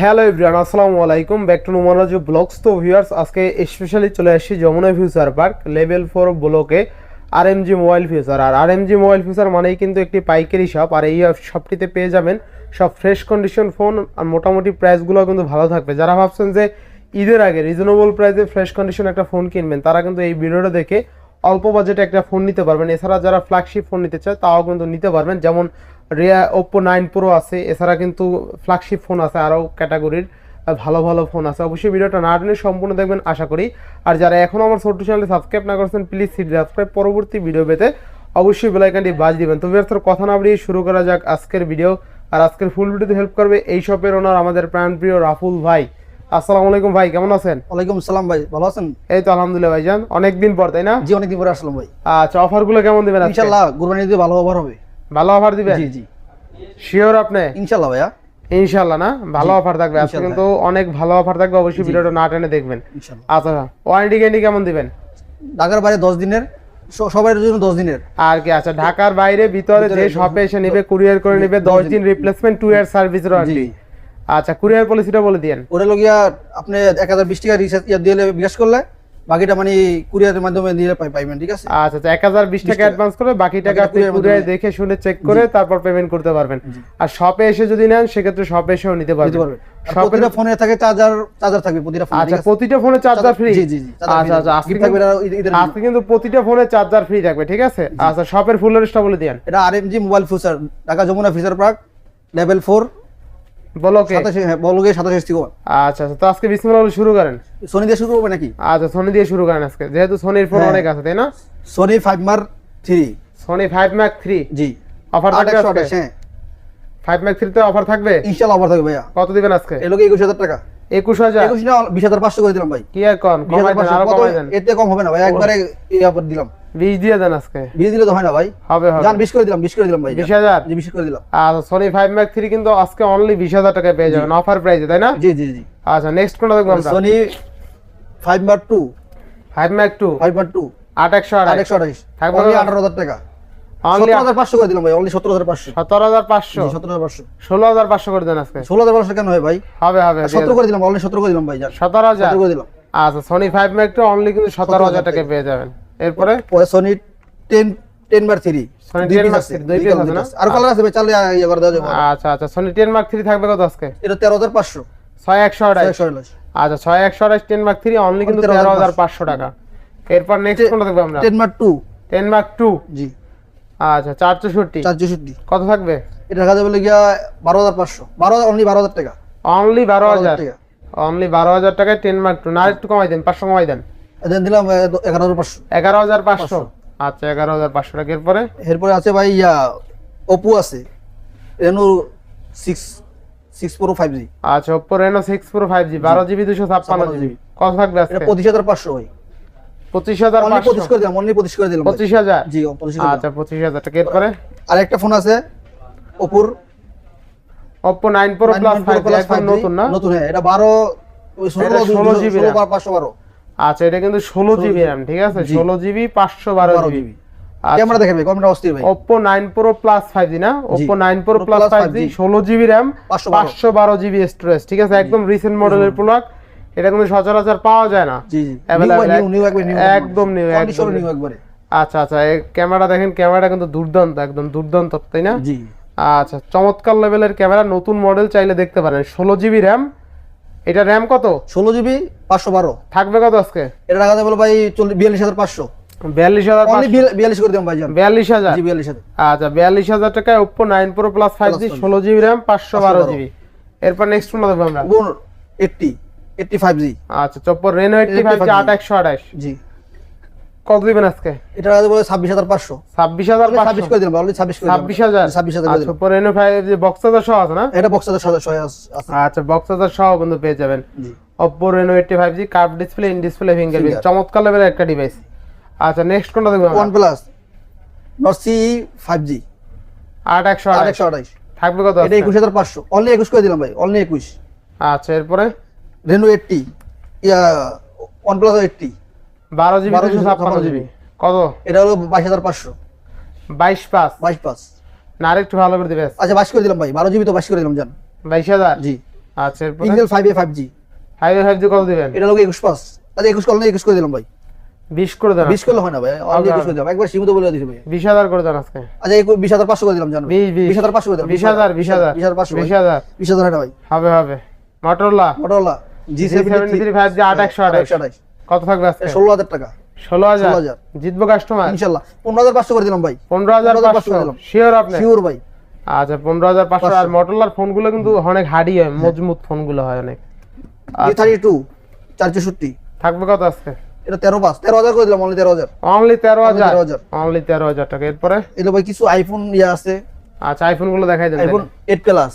Hello everyone আসসালামু আলাইকুম back to Numaraj blogs তো ভিউয়ার্স আজকে স্পেশালি চলে আসছি Jamuna future park level four ব্লকে R M G mobile future আর R M G mobile future মানেই কিন্তু একটি পাইকারি শপ আর এই শপটিতে পেয়ে যাবেন সব ফ্রেশ কন্ডিশন ফোন আর মোটামুটি প্রাইসগুলো কিন্তু ভালো থাকবে। যারা ভাবছেন যে ঈদের আগে রিজনেবল প্রাইসে ফ্রেশ কন্ডিশন একটা ফোন কিনবেন, তারা কিন্তু এই ভিডিওটা দেখে অল্প বাজেটে একটা ফোন নিতে পারবেন। এছাড়া যারা ফ্ল্যাগশিপ ফোন নিতে চায়, তাও কিন্তু নিতে পারবেন। যেমন রিয়া ওপ্পো নাইন প্রো আছে। এছাড়া কিন্তু ফ্ল্যাগশিপ ফোন আছে আরও ক্যাটাগরির ভালো ভালো ফোন আছে। অবশ্যই ভিডিওটা না টেনে সম্পূর্ণ দেখবেন আশা করি। আর যারা এখনও আমার ছোট্ট চ্যানেলে সাবস্ক্রাইব না করছেন প্লিজ সিট সাবস্ক্রাইব পরবর্তী ভিডিও পেতে অবশ্যই বেলাইকানটি বাজ দিবেন। তো বিয়ার কথা না বাড়িয়ে শুরু করা যাক আজকের ভিডিও আর আজকের ফুল ভিডিওতে হেল্প করবে এই শপের ওনার আমাদের প্রাণপ্রিয় রাফুল ভাই। আসসালামু আলাইকুম ভাই কেমন আছেন? ওয়ালাইকুম সালাম ভাই ভালো আছেন? এই তো আলহামদুলিল্লাহ ভাইজান অনেকদিন পর তাই না? জি অনেকদিন পরে আসলাম ভাই। আচ্ছা অফারগুলো কেমন দিবেন ভালো অফার হবে। ভালো অফার দিবেন? জি জি। শিওর আপনি? ইনশাল্লাহ ভাইয়া। ইনশাল্লাহ না? ভালো অফার থাকবে। আজকে কিন্তু অনেক ভালো অফার থাকবে। অবশ্যই ভিডিওটা না টেনে দেখবেন। আচ্ছা ওয়ারেন্টি গ্যারান্টি কেমন দিবেন? ঢাকার বাইরে দশ দিনের। স- সবার জন্য দশ দিনের। আর কি আচ্ছা ঢাকার বাইরে ভিতরে যে শপে এসে নেবে কুরিয়ার করে নেবে দশ দিন। Replacement two year service warranty. আচ্ছা কুরিয়ার পলিসিটা বলে দিয়েন। ওটা লগিয়া আপনি এক হাজার বিশ টাকা রিচার্জ দিলে বিকাশ করলে বাকিটা মানে কুরিয়ারের মাধ্যমে নিয়ে পাই পেমেন্ট ঠিক আছে? আচ্ছা আচ্ছা এক হাজার বিশ টাকা অ্যাডভান্স করে বাকি টাকা আপনি কুরিয়ার দেখে শুনে চেক করে তারপর পেমেন্ট করতে পারবেন। আর শপে এসে যদি নেন সেক্ষেত্রে শপে এসেও নিতে পারবেন। প্রতিটা ফোনে থাকে চার্জার চার্জার থাকবে প্রতিটা ফোনে আচ্ছা প্রতিটা ফোনে চার্জার ফ্রি জি জি আচ্ছা আচ্ছা আজকে থাকবে আজকে কিন্তু প্রতিটা ফোনে চার্জার ফ্রি থাকবে ঠিক আছে? আচ্ছা শপের ফুল লিস্টটা বলে দেন এটা RMG mobile future Dhaka Jamuna future park level 4 বলকে? 27 হ্যাঁ, বলকে আচ্ছা আচ্ছা তো আজকে বিসমিল্লাহ শুরু করেন? সোনি দিয়ে শুরু করবে নাকি? আচ্ছা সোনি দিয়ে শুরু করেন আজকে। যেহেতু সোনির ফোন হ্যাঁ। অনেক আছে তাই না? সোনি 5 মার 3 সোনি 5 মার 3 জি। অফার থাকবে আজকে? 5 মার হ্যাঁ। তে অফার থাকবে? ইনশাআল্লাহ অফার থাকবে কত দিবেন আজকে? এ লোকে 21000 টাকা। একুশ হাজার? একুশ না বিশ হাজার পাঁচশো করে দিলাম ভাই। কি আর কম বিশ কমাই হাজার দেন আরও পাঁচশো কমাই দেন। এতে কম হবে না ভাই একবারে দিলাম। বিশ দিয়ে দেন আজকে। বিশ দিলে তো হয় না ভাই। হবে হবে। যান বিশ করে দিলাম বিশ করে দিলাম ভাই বিশ হাজার? বিশ করে দিলাম। আর সোনি ফাইভ ম্যাক থ্রি কিন্তু আজকে অনলি বিশ হাজার টাকায় পেয়ে যাবেন অফার প্রাইসে তাই না? জি জি জি। আচ্ছা নেক্সট কোনটা দেখব আমরা? Sony five mark two five mark two five mark two আট একশো আট একশো আঠাশ থাকবে? আঠারো হাজার টাকা। অনলি সতেরো হাজার পাঁচশো করে দিলাম ভাই অনলি সতেরো হাজার পাঁচশো। সতেরো হাজার পাঁচশো? সতেরো ষোলো হাজার পাঁচশো করে দেন আজকে। ষোলো হাজার পাঁচশো কেন হয় ভাই? হবে হবে করে দিলাম অনলি সতেরো করে দিলাম ভাই যান। সতেরো হাজার? সতেরো করে দিলাম। আচ্ছা সোনি ফাইভ ম্যাক অনলি কিন্তু সতেরো হাজার টাকায় পেয়ে যাবেন। এরপরে? সোনি টেন টেন বার থ্রি Sony 10 বার 3, দুই দুই আছে না? আর কালার আছে ভাই চালে ইয়ে করে আচ্ছা আচ্ছা সোনি টেন মার্ক থাকবে কত আজকে? এটা আচ্ছা মার্ক থ্রি অনলি কিন্তু তেরো তেরো হাজার হাজার পাঁচশো টাকা। এরপর নেক্সট কোনটা দেখব আমরা? Ten mark two ten mark two জি। আচ্ছা চার চৌষট্টি চার চৌষট্টি কত থাকবে? এটা রাখা যাবে গিয়া বারো হাজার পাঁচশো। বারো অনলি বারো হাজার টাকা। অনলি বারো হাজার? টাকা। অনলি বারো হাজার টাকায় টেন মার্ক টু না একটু কমাই দেন পাঁচশো কমাই দেন। দেন দিলাম এগারো হাজার পাঁচশো। এগারো হাজার পাঁচশো। আচ্ছা এগারো হাজার পাঁচশো টাকা। এরপরে? এরপরে আছে ভাই ইয়া ওপো আছে। Reno six six pro five G আচ্ছা Oppo Reno six pro five G বারো জিবি দুশো ছাপ্পান্ন জিবি। কত থাকবে পঁচিশ হাজার পাঁচশো ভাই। পঁচিশ হাজার পঁচিশ। করে দিলাম অনলি পঁচিশ করে দিলাম পঁচিশ হাজার? জি পঁচিশ আচ্ছা পঁচিশ হাজার। টাকা এরপরে আর একটা ফোন আছে ওপোর Oppo nine pro plus five একদম নতুন না? নতুন হ্যাঁ এটা বারো ষোলো এটা 16 GB ষোলো RAM। পাঁচশো বারো। আচ্ছা এটা কিন্তু ষোলো জিবি র্যাম ঠিক আছে? ষোলো জিবি পাঁচশো বারো জিবি জিবি ক্যামেরা দেখাবে ক্যামেরা অস্থির ভাই। Nine pro plus five G না? Oppo nine pro Pro plus Plus five G 5G ষোলো জিবি র্যাম 512 পাঁচশো বারো জিবি স্টোরেজ ঠিক আছে? একদম রিসেন্ট মডেলের প্রোডাক্ট এটা কিন্তু সচরাচর পাওয়া যায় না। একদম একদম নিউ একবারে। আচ্ছা আচ্ছা ক্যামেরা দেখেন ক্যামেরাটা কিন্তু দুর্দান্ত একদম দুর্দান্ত তাই না? জি। আচ্ছা চমৎকার লেভেলের ক্যামেরা নতুন মডেল চাইলে দেখতে পারেন। ষোলো জিবি র্যাম এটা র্যাম কত? ষোলো জিবি পাঁচশো বারো। থাকবে কত আজকে? এটা রাখা যাবে ভাই বিয়াল্লিশ হাজার পাঁচশো। বিয়াল্লিশ হাজার বিয়াল্লিশ করে দিলাম ভাই বিয়াল্লিশ হাজার? বিয়াল্লিশ হাজার। আচ্ছা বিয়াল্লিশ হাজার টাকায় Oppo nine pro plus five G ষোলো জিবি র্যাম পাঁচশো বারো জিবি এরপর নেক্সট ফোন দেখব আমরা। এইটটি এইটটি ফাইভ জি আচ্ছা চপ্পর রেনো এইটটি ফাইভ জি আট একশো আঠাশ। জি। কত দিবেন আজকে? এটা পাঁচশো। ছাব্বিশ হাজার ছাব্বিশ করে দিলাম অলরেডি ছাব্বিশ করে ছাব্বিশ হাজার? ছাব্বিশ হাজার করে আচ্ছা দিলাম। রেনো ফাইভ জি বক্স হাজার সহ আছে না? এটা আছে আচ্ছা বক্স সহ কিন্তু পেয়ে যাবেন। জি। Curve display in display fingerprint চমৎকার লেভেলের একটা ডিভাইস আচ্ছা নেক্সট কোনটা দেখব আট একশো আট একশো আঠাইশ থাকবে কত এটা আজকে? একুশ হাজার পাঁচশো। অনলি একুশ করে দিলাম ভাই অনলি একুশ। আচ্ছা এরপরে? রেনো এইটটি ইয়া প্লাস এইটটি বারো জিবি 12 দুশো ছাপ্পান্ন জিবি। কত? এটা হলো বাইশ হাজার পাঁচশো। বাইশ পাঁচ। বাইশ পাঁচ। না আরেকটু ভালো করে দিবে। আচ্ছা বাইশ করে দিলাম ভাই। বারো জিবি তো বাইশ করে দিলাম জান। বাইশ হাজার? জি। আচ্ছা এরপরে? Intel five A five G five five G কত দিবেন? এটা লোক একুশ পাস তাহলে একুশ করলে একুশ করে দিলাম ভাই। বিশ করে দেন বিশ করলে হয় না ভাই। অলরেডি হবে, একুশ করে দিলাম। একবার সীমিত বলে দিছি ভাই। বিশ হাজার করে দেন আজকে। আচ্ছা একুশ- বিশ হাজার পাঁচশো করে দিলাম জানো। বিশ হাজার পাঁচশো করে দিলাম। বিশ হাজার বিশ হাজার। বিশ হাজার পাঁচশো বিশ ভাই। হাজার। বিশ হাজার ভাই। হবে হবে। Motorola Motorola G seventy three five G আট একশো আঠাশ। কত থাকবে আজকে? ষোলো হাজার টাকা। 16,000 জিতবো কাস্টমার ইনশাল্লাহ। পনেরো করে দিলাম ভাই। 15,500 পাঁচশো। করে দিলাম। শিওর আপনি? শিওর ভাই। আচ্ছা পনেরো হাজার পাঁচশো। আর 500 ফোনগুলো কিন্তু অনেক হার্ডি হয় মজবুত ফোনগুলো হয় অনেক। ই থার্টি টু চার চৌষট্টি। থাকবে কত আজকে? এটা করে দিলাম অনলি অনলি তেরো হাজার? 13,000 অনলি তেরো হাজার টাকা। এরপরে? ভাই কিছু আইফোন ইয়ে আছে। আচ্ছা আইফোনগুলো দেখাই দেন iPhone eight plus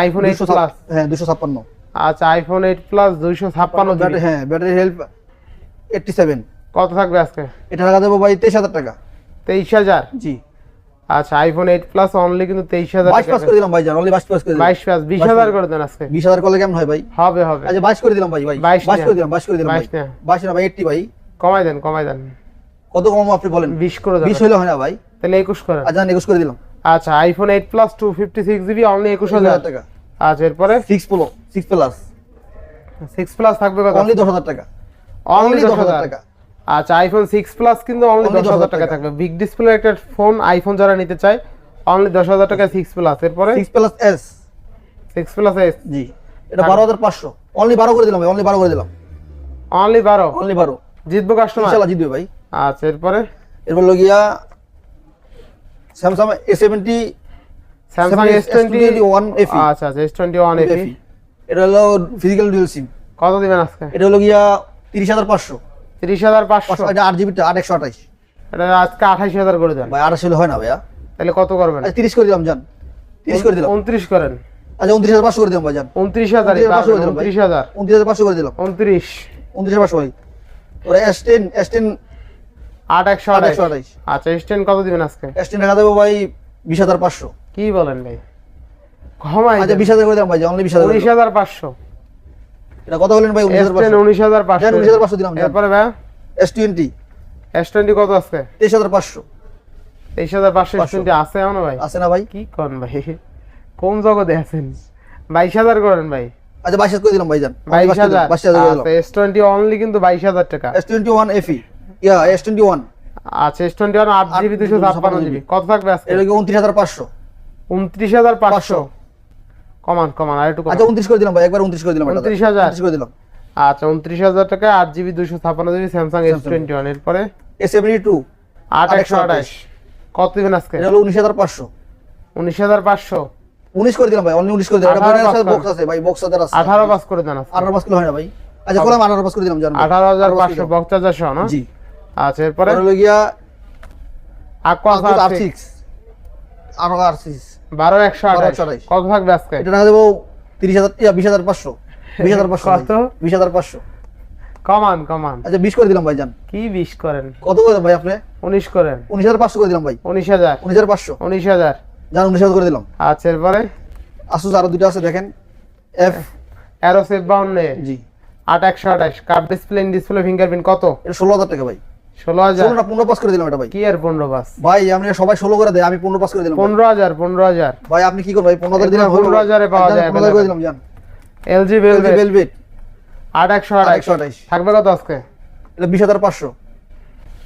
iPhone eight plus হ্যাঁ দুশো ছাপ্পান্ন। আচ্ছা আইফোন এইট প্লাস দুইশো ছাপ্পান্ন ব্যাটারি হ্যাঁ ব্যাটারি হেল্প এইটটি সেভেন কত থাকবে আজকে? এটা টাকা দেবো ভাই তেইশ হাজার টাকা। তেইশ হাজার? জি। আচ্ছা আইফোন এইট প্লাস অনলি কিন্তু তেইশ হাজার বাইশ পাস করে দিলাম ভাই জান অনলি বাইশ পাস করে দিলাম। বাইশ প্লাস বিশ হাজার করে দেন আজকে। বিশ হাজার করলে কেমন হয় ভাই? হবে হবে। আচ্ছা বাইশ করে দিলাম ভাই ভাই। 22 বাইশ নেয়া। করে দিলাম বাইশ করে দিলাম ভাই। 22 নেয়া। বাইশ না ভাই এইটটি ভাই। কমাই দেন কমাই দেন। কত কম আপনি বলেন? বিশ করে দেন। বিশ হলো হয় না ভাই। তাহলে একুশ করেন। আচ্ছা একুশ করে দিলাম। আচ্ছা iPhone eight plus two fifty six GB only একুশ একুশ হাজার হাজার টাকা। আচ্ছা এরপরে? Six pro six plus six plus থাকবে কত? অনলি দশ হাজার টাকা। অনলি দশ 10,000 হাজার টাকা। আচ্ছা আইফোন সিক্স প্লাস কিন্তু অনলি দশ হাজার 10,000 টাকা। থাকবে। বিগ ডিসপ্লে একটা ফোন আইফোন যারা নিতে চায় অনলি দশ হাজার টাকা সিক্স প্লাস এরপরে? Six plus S six plus S জি। এটা বারো হাজার পাঁচশো। অনলি বারো করে দিলাম ভাই অনলি বারো করে দিলাম। অনলি বারো? অনলি বারো। জিতবো কাস্টমার ইনশাল্লাহ জিতবে ভাই। আচ্ছা এরপরে? এরপর লগিয়া Samsung A seventy Samsung S twenty one আচ্ছা আচ্ছা এস টোয়েন্টি এটা হলো ফিজিক্যাল ডুয়েল সিম কত দিবেন আজকে? এটা হলো গিয়া তিরিশ হাজার পাঁচশো। তিরিশ হাজার পাঁচশো? এটা আট জিবিটা আট একশো আঠাইশ। এটা আজকে আঠাইশ হাজার করে দেন। ভাই আঠাশ হলে হয় না ভাইয়া। তাহলে কত করবেন? আচ্ছা তিরিশ করে দিলাম জান। তিরিশ করে দিলাম। উনত্রিশ করেন। আচ্ছা উনত্রিশ হাজার পাঁচশো করে দিলাম ভাই জান। উনত্রিশ হাজার 29,500 করে দিলাম ভাই। উনত্রিশ হাজার। উনত্রিশ হাজার পাঁচশো করে দিলাম। উনত্রিশ। উনত্রিশ হাজার পাঁচশো ভাই। ওরা এস টেন এস টেন আট একশো আট আঠাইশ একশো আঠাইশ। আচ্ছা স্ট্যান্ড কত দিবেন আজকে? এস টেন টাকা দেবো ভাই বিশ হাজার পাঁচশো। কি বলেন ভাই? কমাই আচ্ছা বিশ হাজার করে দিলাম ভাই অনলি বিশ হাজার উনিশ হাজার পাঁচশো। এটা কত বলেন ভাই উনিশ হাজার পাঁচশো? উনিশ হাজার পাঁচশো। জান, 19,500 দিলাম, জান। এরপরে ভাই? S twenty. এস টোয়েন্টি কত আছে? তেইশ হাজার পাঁচশো। তেইশ হাজার পাঁচশো এস 500 টোয়েন্টি আছে এমন ভাই? আছে না ভাই? কি করেন ভাই? কোন জগতে আছেন? বাইশ হাজার করেন ভাই। আচ্ছা বাইশ হাজার করে দিলাম ভাই জান। বাইশ হাজার বাইশ হাজার আচ্ছা এস টোয়েন্টি অনলি কিন্তু বাইশ হাজার টাকা। এস টোয়েন্টি ওয়ান এফি ইয়া এস টোয়েন্টি ওয়ান। আচ্ছা এস টোয়েন্টি ওয়ান আট জিবি দুশো ছাপ্পান্ন জিবি। কত থাকবে আজকে? এটা উনত্রিশ হাজার পাঁচশো? উনত্রিশ হাজার পাঁচশো। কমান কমান আর একটু আচ্ছা উনত্রিশ করে দিলাম ভাই একবার উনত্রিশ করে দিলাম। 29,000 29 করে দিলাম। আচ্ছা উনত্রিশ হাজার টাকা আট জিবি দুশো ছাপ্পান্ন GB Samsung S twenty one এরপরে? এ সেভেন্টি টু আট একশো আঠাশ। কত দিবেন আজকে? এটা হলো উনিশ হাজার পাঁচশো। উনিশ হাজার পাঁচশো। উনিশ করে দিলাম ভাই অনলি উনিশ করে দিলাম। এটা 18 বাইরের সাথে পাঁচ বক্স আছে ভাই বক্স আছে আঠারো পাস করে দেন আঠারো পাঁচ কিলো হয় না ভাই। আচ্ছা করলাম আঠারো পাঁচ করে দিলাম জানো আঠারো হাজার পাঁচশো বক্স চার্জার সহ না জি। আচ্ছা এরপরে? হলো গিয়া aqua আর আর সিক্স আরও আর সিক্স বারো একশো। কত থাকবে আজকে? এটা টাকা দেবো তিরিশ হাজার বিশ হাজার পাঁচশো। বিশ হাজার পাঁচশো কত? বিশ হাজার পাঁচশো। কমান কমান আচ্ছা বিশ করে দিলাম কি বিশ করেন? কত করে ভাই আপনি? উনিশ করেন। উনিশ হাজার পাঁচশো করে দিলাম ভাই। উনিশ হাজার। উনিশ হাজার পাঁচশো। উনিশ হাজার। জান উনিশ হাজার করে দিলাম। আচ্ছা এরপরে? আসুস আরও দুটো আছে দেখেন। এফ জি। আট একশো আঠাশ। কার্ড ডিসপ্লে ডিসপ্লে ফিঙ্গারপ্রিন্ট কত? এটা ষোলো হাজার টাকা ভাই। ষোলো হাজার। ষোলোটা পনেরো পাস করে দিলাম এটা ভাই। কি আর পনেরো পাস? ভাই আমি সবাই ষোলো করে দেয় আমি পনেরো পাস করে দিলাম। পনেরো হাজার পনেরো হাজার। ভাই আপনি কি করবেন? পনেরো হাজার দিলাম পনেরো হাজারে। পাওয়া যায় পনেরো হাজার করে দিলাম জান। এলজি ভেলভেট ভেলভেট আট একশো আঠাশ একশো আঠাশ থাকবে কত আজকে? এটা বিশ হাজার পাঁচশো।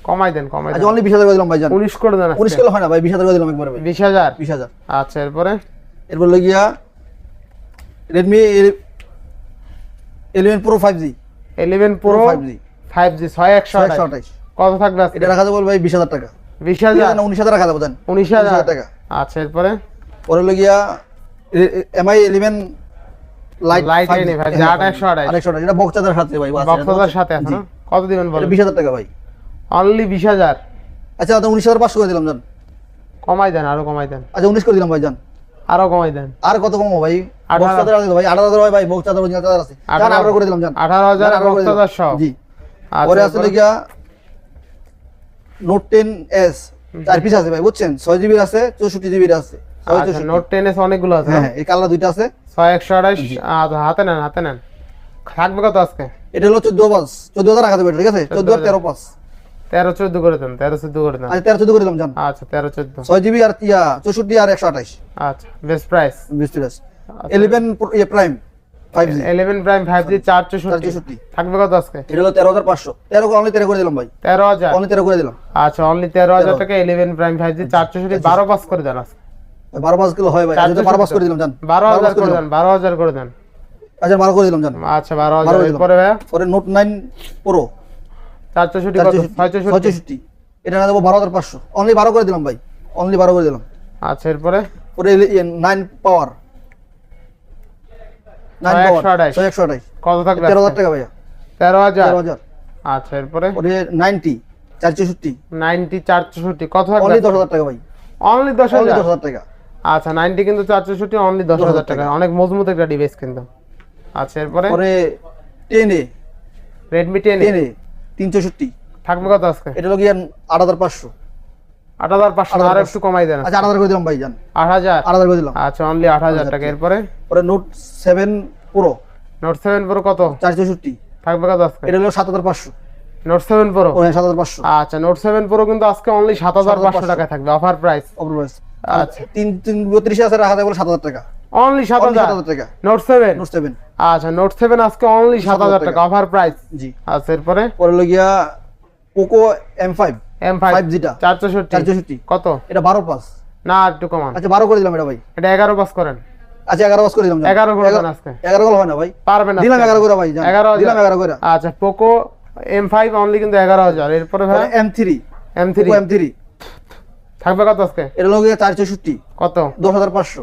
কমাই দেন কমাই দেন। অনলি বিশ হাজার করে দিলাম ভাই জান। উনিশ করে দেন উনিশ। কিলো হয় না ভাই বিশ হাজার করে দিলাম একবারে ভাই। বিশ হাজার? বিশ হাজার। আচ্ছা এরপরে? এরপর লগিয়া Redmi eleven pro five G eleven pro five G five G ছয় একশো আঠাশ। কত থাকবে এটা রাখা যাব ভাই বিশ হাজার টাকা। বিশ হাজার? উনিশ হাজার রাখা যাব দেন উনিশ হাজার? টাকা। আচ্ছা এরপরে? পরে লগিয়া এমআই ইলেভেন লাইট ভাই, যে আট একশো আঠাশ। আটশো আঠাশ এটা বক্সাদের সাথে ভাই বাস, সাথে আছে কত দিবেন বল বিশ হাজার টাকা ভাই। অনলি বিশ হাজার? আচ্ছা তো উনিশ হাজার পাঁচশো করে দিলাম জান। কমাই দেন আরও কমাই দেন। আচ্ছা উনিশ করে দিলাম ভাই জান। আরও কমাই দেন। আর কত কম ভাই? আঠারো। আছে ভাই আঠারো হাজার ভাই চার্জার আছে। আঠারো- করে দিলাম জান। আঠারো হাজার জি। আচ্ছা, পরে? নোট টেন এস চার পিস আছে ভাই বুঝছেন? ছয় জিবির আছে চৌষট্টি জিবির আছে। নোট টেন এস অনেকগুলো আছে হ্যাঁ হ্যাঁ? এই কালার দুইটা আছে। ছয় একশো আঠাশ আচ্ছা, হাতে নেন হাতে নেন। থাকবে কত আজকে? এটা হলো চোদ্দ পাঁচ। চোদ্দ হাজার রাখা যাবে ঠিক আছে? চোদ্দ আর তেরো পাঁচ। তেরো চোদ্দ করে দেন তেরো চোদ্দ করে দেন। আচ্ছা তেরো চোদ্দ করে দিলাম জান। আচ্ছা তেরো চোদ্দ। ছয় জিবি আর চৌষট্টি আর একশো আঠাশ আচ্ছা বেস্ট প্রাইস বিশ তিরিশ eleven prime five G eleven prime থাকবে কত আজকে? এটা হলো অনলি করে দিলাম ভাই। অনলি করে দিলাম। আচ্ছা অনলি টাকা প্রাইম বারো পাস করে দেন আজকে। কিলো হয় ভাই। যদি করে দিলাম জান। করে দেন করে দেন। আচ্ছা করে দিলাম জান। আচ্ছা। এরপরে পরে নোট প্রো কত? এটা না দেবো বারো হাজার পাঁচশো। অনলি বারো করে দিলাম ভাই। অনলি বারো করে দিলাম। আচ্ছা এরপরে? পরে নাইন পাওয়ার নাইন ছয় একশো পাওয়ার আঠাশ। ছয় একশো আঠাশ কত থাকবে তেরো হাজার টাকা ভাইয়া। তেরো হাজার? তেরো হাজার। আচ্ছা এরপরে? পরে নাইনটি চার চৌষট্টি। নাইনটি চার চৌষট্টি। কত থাকবে? দশ হাজার টাকা ভাই। অনলি দশ হাজার? দশ হাজার টাকা। আচ্ছা নাইনটি কিন্তু চার চৌষট্টি অনলি দশ হাজার টাকা। অনেক মজবুত একটা ডিভাইস কিন্তু। আচ্ছা এরপরে? পরে টেনে রেডমি টেন টেনে তিন চৌষট্টি। থাকবে কত আজকে? এটা গিয়ে আট হাজার পাঁচশো। আট হাজার পাঁচশো আর একটু কমাই দেন। আচ্ছা আট হাজার করে দিলাম ভাই জান। আট হাজার? আট হাজার করে দিলাম। আচ্ছা অনলি আট হাজার টাকা। এরপরে? পরে note seven pro. Note seven pro কত? চৌষট্টি। থাকবে কত আজকে? এটা হলো সাত হাজার পাঁচশো। Note seven pro? হ্যাঁ সাত হাজার পাঁচশো। আচ্ছা নোট সেভেন প্রো কিন্তু আজকে অনলি সাত হাজার পাঁচশো টাকায় থাকবে অফার প্রাইস অপরভাইস আচ্ছা। তিন তিন বত্রিশ রাখা সাত হাজার টাকা। অনলি সাত হাজার? সাত হাজার টাকা। নোট সেভেন নোট সেভেন আচ্ছা নোট সেভেন আজকে অনলি সাত হাজার টাকা অফার প্রাইস জি। আচ্ছা এরপরে? পরে হলো গিয়া Poco M five M five five জিটা চার চৌষট্টি চার চৌষট্টি কত? এটা বারো পাস। না একটু কমান। আচ্ছা বারো করে দিলাম এটা ভাই। এটা এগারো পাস করেন। আচ্ছা এগারো পাস করে দিলাম জান। এগারো করে দেন আজকে। এগারো করে হয় না ভাই। পারবেন না দিলাম এগারো করে ভাই জান। এগারো হাজার। দিলাম এগারো করে। আচ্ছা ফাইভ অনলি কিন্তু এগারো হাজার। এরপরে ভাই M three M three M three থাকবে কত আজকে? এটা গিয়ে চার কত? দশ হাজার পাঁচশো।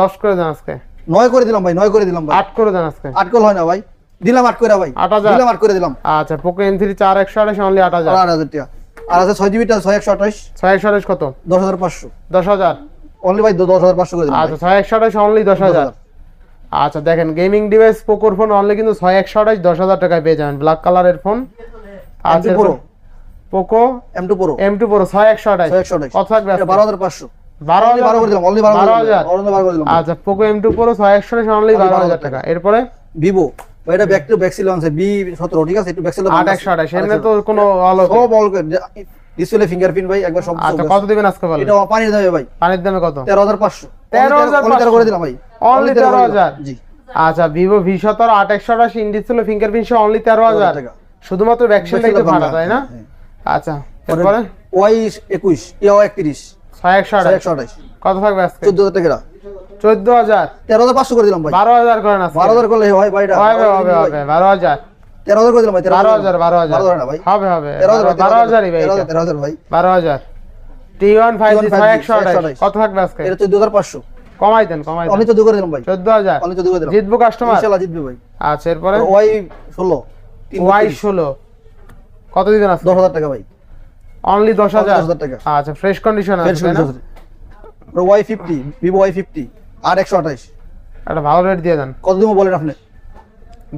দশ করে দেন আজকে। নয় করে দিলাম ভাই নয় করে দিলাম ভাই। আট করে দেন আজকে। আট কল হয় না ভাই। দিলাম আট করে ভাই। আট হাজার? দিলাম আট করে দিলাম। আচ্ছা চার একশো আঠাশ অনলি আট হাজার। আর আট হাজার টাকা। আর আছে ছয় জিবিটা ছয় একশো আঠাশ। ছয় একশো আঠাশ কত? দশ হাজার পাঁচশো। দশ হাজার? অনলি ভাই দশ হাজার পাঁচশো করে আচ্ছা ছয় একশো আঠাশ অনলি দশ হাজার? আচ্ছা দেখেন গেমিং ডিভাইস পোকোর ফোন অনলি কিন্তু ছয় একশো আঠাশ দশ হাজার টাকায় পেয়ে যাবেন। ব্ল্যাক কালারের ফোন আচ্ছা pro Poco M two pro M two pro ছয় একশো আঠাশ। কত থাকবে বারো হাজার পাঁচশো। বারো বারো করে দিলাম অনলি বারো হাজার? আচ্ছা পোকো এম টু প্রো ছয় একশো আঠাশ অনলি বারো হাজার টাকা। এরপরে? ভিভো এটা ব্যাক টু ব্যাকসিল আছে বি সতেরো ঠিক আছে? একটু ব্যাকসিল আট একশো আঠাশ এমনি তো কোনো আলো সব অল ডিসপ্লে ফিঙ্গারপ্রিন্ট ভাই একবার সব আচ্ছা কত দিবেন আজকে বলেন? এটা পানির দামে ভাই। পানির দামে কত? তেরো হাজার পাঁচশো। 13,500 করে দিলাম ভাই। Only 13,000 জি। আচ্ছা ভিভো ভি ফিঙ্গারপ্রিন্ট সহ অনলি টাকা। শুধুমাত্র ভাড়া তাই না? হ্যাঁ। আচ্ছা ওয়াই কত থাকবে আজকে? চোদ্দ হাজার টাকা। চোদ্দ হাজার। তেরো হাজার পাঁচশো করে দিলাম ভাই। বারো হাজার করেন আজকে বারো হাজার করলে হয় ভাই হবে হবে হবে বারো হাজার। তেরো হাজার করে দিলাম ভাই বারো হাজার। বারো হাজার বারো হাজার। ভাই? হবে হবে তেরো হাজার বারো হাজারই ভাই তেরো হাজার ভাই। বারো হাজার। T one five G T1 ছয় 5G, একশো কত থাকবে আজকে? এটা চোদ্দ হাজার পাঁচশো। কমাই দেন কমাই দেন। চোদ্দ করে দিলাম ভাই। চোদ্দ হাজার। অনেক চোদ্দ করে দিলাম। জিতবো কাস্টমার ইনশাল্লাহ জিতবে ভাই। আচ্ছা এরপরে? ওয়াই ষোলো। ওয়াই ষোলো। কত দিবেন আজকে? দশ হাজার টাকা ভাই। অনলি দশ হাজার? টাকা। আচ্ছা ফ্রেশ কন্ডিশন আছে Y fifty Vivo Y fifty আর একশো আঠাশ একটা ভালো রেট দিয়ে দেন। কত দিব বলেন আপনি?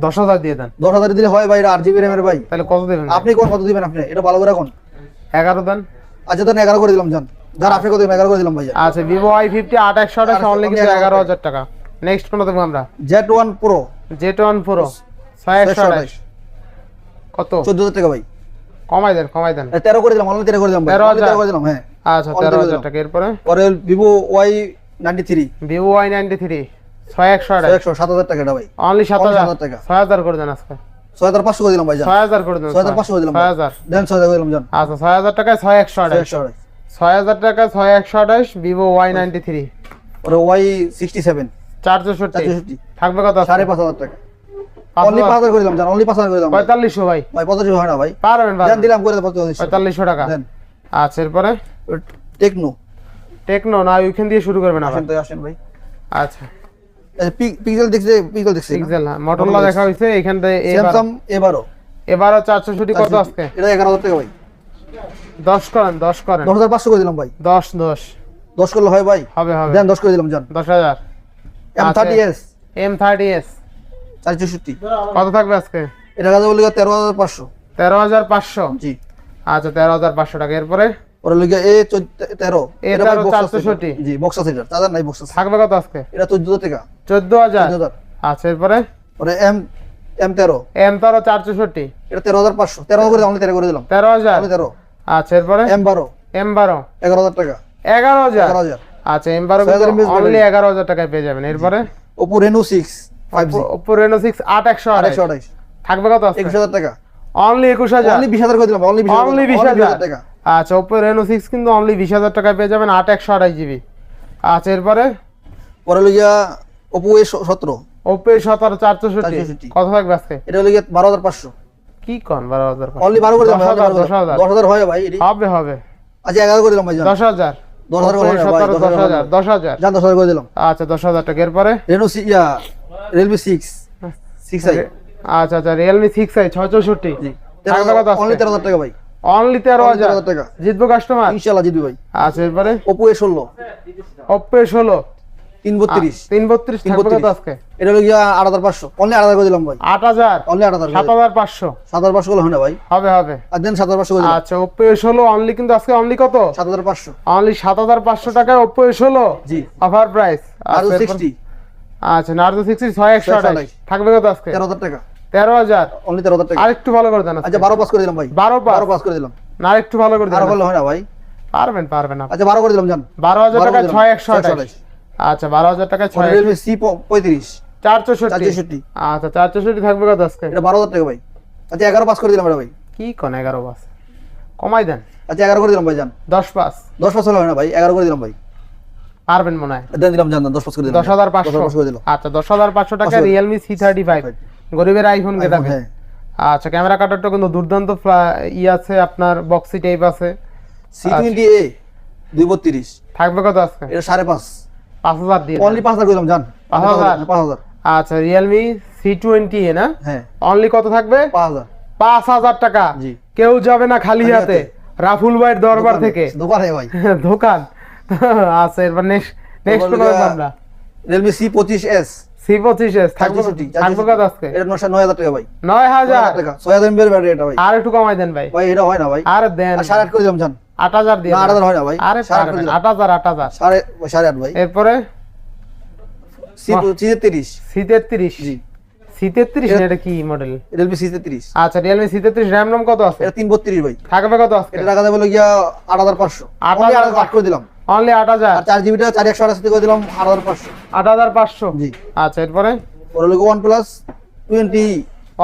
দশ হাজার দিয়ে দেন। দশ হাজার দিলে হয় ভাই আট জিবি র্যামের ভাই। তাহলে কত দেবেন আপনি কোন কত দিবেন আপনি? এটা ভালো করে এখন এগারো দেন। আচ্ছা তাহলে এগারো করে দিলাম যান। আপনি কত এগারো করে দিলাম ভাই আচ্ছা ভিভো আই ফিফটি আট একশো আঠাশ অনলি কিন্তু এগারো হাজার টাকা। নেক্সট কোনটা দেবো আমরা? Z one pro Z one pro ছয় একশো আঠাশ কত? চোদ্দ হাজার টাকা ভাই। কমাই দেন কমাই দেন। তেরো করে দিলাম অনলি তেরো করে দিলাম 13,000 only করে দিলাম হ্যাঁ। আচ্ছা তেরো তেরো হাজার টাকা। এরপরে? পরে Vivo Y ninety three Vivo Y ninety three ছয় একশো একশো সাত হাজার টাকা ভাই। অনলি সাত হাজার। 7,000 টাকা। ছয় হাজার করে দেন আজকে। ছয় হাজার পাঁচশো করে দিলাম ভাই ছয় হাজার করে দেন ছয় হাজার পাঁচশো করে দিলাম ছয় হাজার। দেন ছয় হাজার করে দিলাম আচ্ছা ছয় হাজার টাকায় ছয় একশো ছয় আঠাশ। একশো ছয় হাজার টাকা ছয় একশো আঠাশ ভিভো ওয়াই নাইনটি থ্রি পরে ওয়াই সিক্সটি সেভেন চার চৌষট্টি। থাকবে কত সাড়ে পাঁচ হাজার টাকা। অনলি হাজার? পাঁচ হাজার করে দিলাম জান অনলি পাঁচ হাজার করে দিলাম ভাই। পঁয়তাল্লিশশো ভাই। ভাই হয় না পারবেন দিলাম করে দেবো পঁচাশি পঁয়তাল্লিশশো টাকা। দেন। আচ্ছা এরপরে? টেকনো টেকনো না ওইখান দিয়ে শুরু করবেন আসেন তো আসেন ভাই। আচ্ছা। পিক্সেল দেখছে পিক্সেল দেখছে। পিক্সেল হ্যাঁ মোটরলা দেখা হয়েছে এখান থেকে স্যামসাং এবারও। এবারও। চারশো ছুটি কত আজকে? এটা এগারো হাজার টাকা ভাই। দশ করেন দশ করেন। দশ হাজার পাঁচশো করে দিলাম ভাই। দশ দশ। দশ করলে হয় ভাই? হবে হবে। দেন দশ করে দিলাম জান দশ হাজার। এম আছে। Thirty S M thirty S চার চৌষট্টি। কত থাকবে আজকে? এটা কাজে বলি তেরো হাজার পাঁচশো। তেরো হাজার পাঁচশো? জি। আচ্ছা তেরো হাজার পাঁচশো টাকা। এরপরে? ওরা লিখে এ চোদ্দ- তেরো। এ এটা ভাই তেরো, box আছে চারশো এটা। ষাটটি। জি বক্স আছে এটা। নাই বক্স থাকবে কত আজকে? এটা টাকা। চোদ্দ হাজার? চোদ্দ হাজার। আচ্ছা এরপরে? ওরে এম এম তেরো। এম তেরো চার চৌষট্টি এটা তেরো হাজার পাঁচশো। তেরো করে দিলাম তেরো করে দিলাম। তেরো হাজার? আমি তেরো। আচ্ছা এরপরে? এম বারো। এম বারো। এগারো হাজার টাকা। এগারো হাজার? এগারো হাজার। আচ্ছা এম বারো ছয় হাজার mAh অনলি battery। এগারো হাজার টাকায় পেয়ে যাবেন। এরপরে? Oppo Reno six five G Oppo Reno six আট একশো আঠাশ আড়াইশো আড়াইশ থাকবে কত হাজার টাকা। অনলি একুশ হাজার? অনলি বিশ হাজার করে দিলাম অনলি বিশ অনলি বিশ হাজার হাজার? টাকা। আচ্ছা ওপো রেনো সিক্স কিন্তু অনলি বিশ হাজার টাকায় পেয়ে যাবেন আট একশো আঠাশ জিবি আচ্ছা এরপরে? পরে লইয়া ওপো এ সতেরো। ওপো সতেরো চারশোষট্টি 464 কত থাকবে আজকে? এটা লইয়া বারো হাজার পাঁচশো। কি কন বারো হাজার অনলি বারো করে দশ হাজার দশ হাজার। হয় ভাই হবে হবে। আচ্ছা এগারো করে দিলাম ভাই দশ হাজার। দশ হাজার দশ হাজার দশ হাজার করে দিলাম। আচ্ছা দশ হাজার টাকা। এরপরে? রেনো ইয়া রিয়েলমি সিক্স সিক্স আই আচ্ছা আচ্ছা রিয়েলমি সিক্স আই ছয় চৌষট্টি। জি। থাকবে কত অনলি তেরো হাজার টাকা ভাই। অনলি তেরো Only হাজার। 13,000 টাকা। জিতবো কাস্টমার ইনশাল্লাহ জিতবি ভাই। আচ্ছা এরপরে? ষোলো। ওপো ষোলো। তিন তিন বত্রিশ থাকবে কত আজকে? এটা হাজার পাঁচশো। অনলি করে দিলাম ভাই। অনলি করে ভাই। হবে হবে। আর দেন করে আচ্ছা অনলি কিন্তু আজকে অনলি কত? সাত হাজার পাঁচশো। অনলি সাত হাজার পাঁচশো টাকায় ওপো ষোলো? জি। অফার প্রাইস আরও সিক্সটি আচ্ছা নার্জো একশো থাকবে কত আজকে? টাকা। তেরো হাজার। অনলি তেরো হাজার টাকা। আর ভালো করে দেন আচ্ছা বারো পাস করে দিলাম ভাই। বারো পাস। বারো পাস করে দিলাম। না আর ভালো করে আরও ভালো হয় না ভাই? পারবেন পারবেন আচ্ছা বারো করে দিলাম জান বারো হাজার টাকা ছয় একশো 628 আঠাশ। আচ্ছা বারো হাজার টাকা ছয় রিয়েলমি সি পঁয়ত্রিশ। চার চৌষট্টি আচ্ছা চার চৌষট্টি থাকবে কত আজকে? এটা বারো হাজার টাকা ভাই। আচ্ছা এগারো পাস করে দিলাম এটা ভাই। কি কোন এগারো বাস কমাই দেন। আচ্ছা এগারো করে দিলাম ভাই জান দশ পাস। দশ পাস হলে না ভাই এগারো করে দিলাম ভাই। পারবেন মনে হয়। দিলাম জান দশ পাস করে দিলাম। দশ হাজার পাঁচশো। আচ্ছা দশ হাজার পাঁচশো টাকা রিয়েলমি সি থার্টি ফাইভ গরিবের আইফোন iPhone, গেটাবে হ্যাঁ। আচ্ছা ক্যামেরা কাটারটা কিন্তু দুর্দান্ত ই আছে আপনার বক্সি টাইপ আছে। সি টোয়েন্টি এ দুই বত্রিশ থাকবে কত আজকে? এটা সাড়ে পাঁচ। পাঁচ হাজার দিয়ে অনলি পাঁচ হাজার জান। পাঁচ হাজার? পাঁচ হাজার। আচ্ছা রিয়েলমি সি টোয়েন্টি এ না? হ্যাঁ। অনলি কত থাকবে? পাঁচ হাজার। পাঁচ হাজার টাকা। জি। কেউ যাবে না খালি হাতে। রাফুল ভাইয়ের দরবার থেকে। দোকানে ভাই। দোকান। আচ্ছা এরপর নেক্সট নেক্সট আমরা রিয়েলমি সি পঁচিশ এস সি পঁচিশ থাকবে কত আজকে? এটা নশো নয় হাজার টাকা ভাই। নয় হাজার টাকা ছয় হাজার এমবির ব্যাটারি এটা ভাই। আর একটু কমাই দেন ভাই। ভাই এটা হয় না ভাই। আর দেন। সাড়ে আট করে দিলাম জান। আট হাজার দিয়ে আট হাজার হয় না ভাই। আরে আট হাজার আট হাজার। সাড়ে সাড়ে আট ভাই। এরপরে? সি তেত্রিশ। সি তেত্রিশ। জি। এটা- কি মডেল আচ্ছা নাম কত আছে? এটা ভাই। থাকবে কত আজকে? এটা টাকা দেবে গিয়া করে দিলাম। অনলি 8000 4 জিবিটা 4180 করে দিলাম 8500 8500 জি। আচ্ছা এরপরে? ওরলোগো OnePlus 20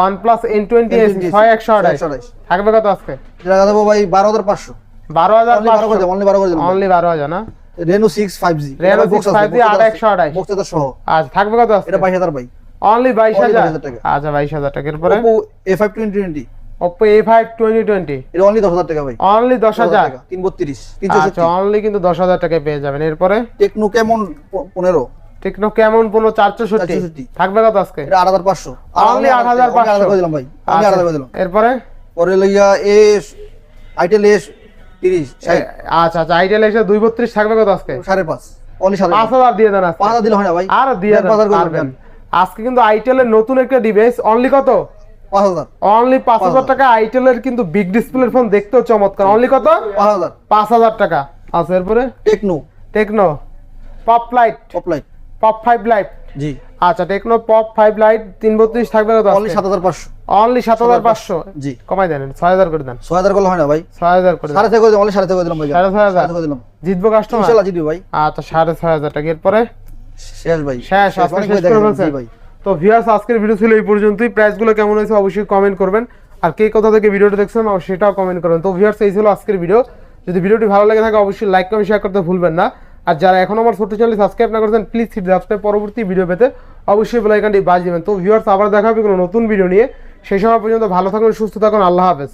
OnePlus N20 S 6128 থাকবে কত আজকে? এটা দেবো ভাই 12500 12500 করে অনলি 12 করে অনলি 12000 না? Reno 6 5G Reno 6 5G 8128 বক্সটা সহ। আজ থাকবে কত আজকে? এটা 22000 ভাই। অনলি 22000 আচ্ছা 22000 টাকা। এরপরে? Oppo A5 Oppo A5 2020 এটা অনলি 10000 টাকা ভাই। অনলি 10000 332 360 আচ্ছা অনলি কিন্তু 10000 টাকায় পেয়ে যাবেন। এরপরে? টেকনো কেমন 15 টেকনো কেমন 15 460 থাকবে কত আজকে? এটা 8500 8500 দিলাম ভাই। আমি 8000 দিলাম। আচ্ছা, এরপরে? পরে লইয়া আইটেল এস 30 আচ্ছা আচ্ছা আইটেল এস 232 থাকবে কত আজকে? 5.5 অনলি 5000 দিয়ে দেন আজকে। 5000 দিলে হয় না ভাই। আর দিয়ে দেন আজকে কিন্তু আইটেলের নতুন একটা ডিভাইস অনলি কত? অনলি পাঁচ হাজার টাকা আইটেলের কিন্তু বিগ ডিসপ্লের ফোন দেখতেও চমৎকার। অনলি কত? পাঁচ হাজার। টাকা। আচ্ছা এরপরে? Tecno Tecno pop lite pop five lite জি। আচ্ছা টেকনো পপ ফাইভ লাইট তিন বত্রিশ থাকবে কত অনলি সাত হাজার পাঁচশো। অনলি সাত হাজার পাঁচশো। জি। কমাই দেন ছয় হাজার করে দেন। ছয় হাজার করলে হয় না ভাই। ছয় হাজার করে সাড়ে ছয় করে দিলাম সাড়ে ছয় করে দিলাম ভাই। সাড়ে ছয় হাজার? করে দিলাম। জিতবো কাস্টমার জিতবি ভাই। আচ্ছা সাড়ে ছয় হাজার টাকা। এরপরে? শেষ ভাই। শেষ করে ভাই। তো ভিউয়ার্স আজকের ভিডিও ছিল এই পর্যন্তই। প্রাইসগুলো কেমন হয়েছে অবশ্যই কমেন্ট করবেন। আর কে কোথা থেকে ভিডিওটা দেখছেন আর সেটাও কমেন্ট করবেন। তো ভিউয়ার্স এই ছিল আজকের ভিডিও যদি ভিডিওটি ভালো লাগে থাকে, অবশ্যই লাইক কমেন্ট শেয়ার করতে ভুলবেন না। আর যারা এখন আমার ছোট্ট চ্যানেল সাবস্ক্রাইব না করছেন প্লিজ সিট সাবস্ক্রাইব পরবর্তী ভিডিও পেতে অবশ্যই বেলাইকানটি বাজ দিবেন। তো ভিউয়ার্স আবার দেখা হবে কোনো নতুন ভিডিও নিয়ে। সেই সময় পর্যন্ত ভালো থাকুন, সুস্থ থাকুন। আল্লাহ হাফেজ।